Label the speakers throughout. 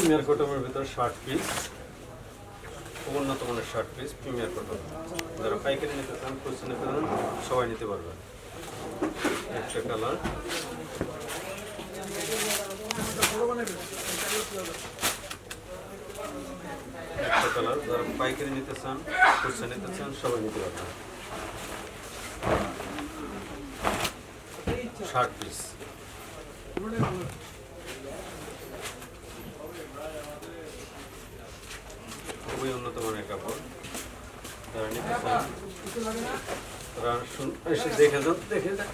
Speaker 1: Premier কটনের ভিতর shirt piece উন্নত মানের শার্ট পিস প্রিমিয়ার কটন। যারা পাইকারি নিতে চান, খুচরো নিতে চান, সবাই নিতে পারবেন। একটা কালার। একটা কালার। যারা পাইকারি নিতে চান, খুচরো নিতে চান, সবাই নিতে পারবেন। শার্ট পিস খুবই উন্নত মানের কাপড়? যারা নিতে চান তারা এসে দেখে যান। দেখে যান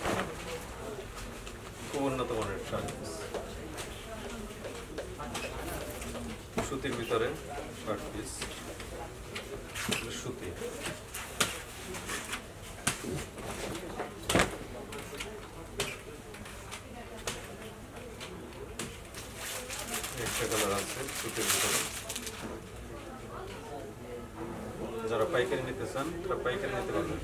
Speaker 1: খুব উন্নত মানের পিস সুতির ভিতরে শার্ট পিস সুতি। একটা কালার আছে সুতির ভিতরে। যারা পাইকারি নিতে চান তারা পাইকারি নিতে পারবেন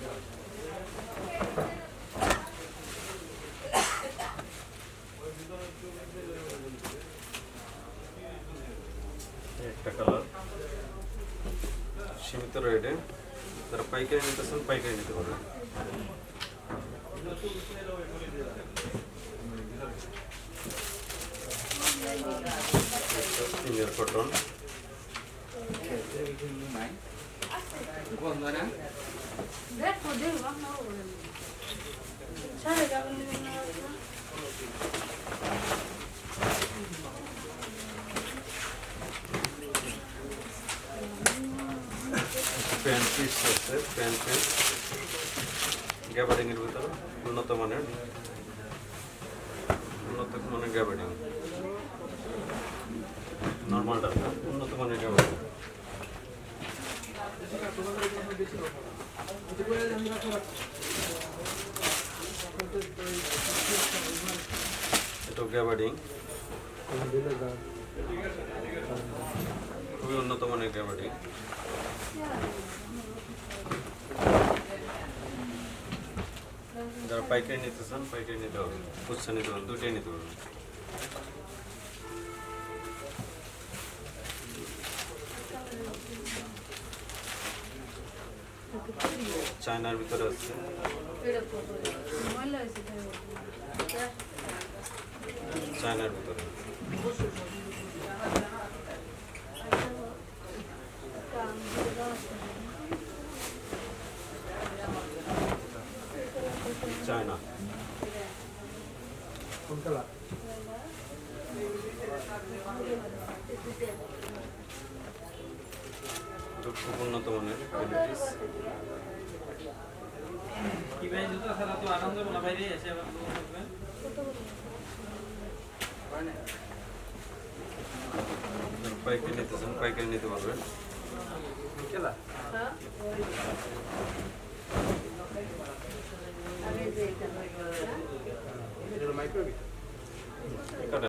Speaker 1: একটা কালার সীমিত রেটে যারা পাইকারি নিতে চান পাইকারি নিতে পারবেন প্রিমিয়ার কটন
Speaker 2: দেখো দেখো সাড়ে
Speaker 1: ভিতরে উন্নত মানের উন্নত মানের গ্যাবার্ডিং নর্মালটা না উন্নত মানের গ্যাবার্ডিং এটা গ্যাবার্ডিং খুবই উন্নত মানের গ্যাবার্ডিং যারা পাইকারি নিতে চান, পাইকারি নিতে হবে। খুচরা নিতে পারবেন দুটোই নিতে পারবেন চায়নার ভিতরে
Speaker 2: হয়েছে
Speaker 1: চায়নার ভিতরে। চায়না।
Speaker 3: বাইরে এসে আবার লোক থাকবেন
Speaker 1: পাইকারি নিতে চান পাইকারি নিতে পারবেন।
Speaker 3: খেলা?
Speaker 2: হ্যাঁ।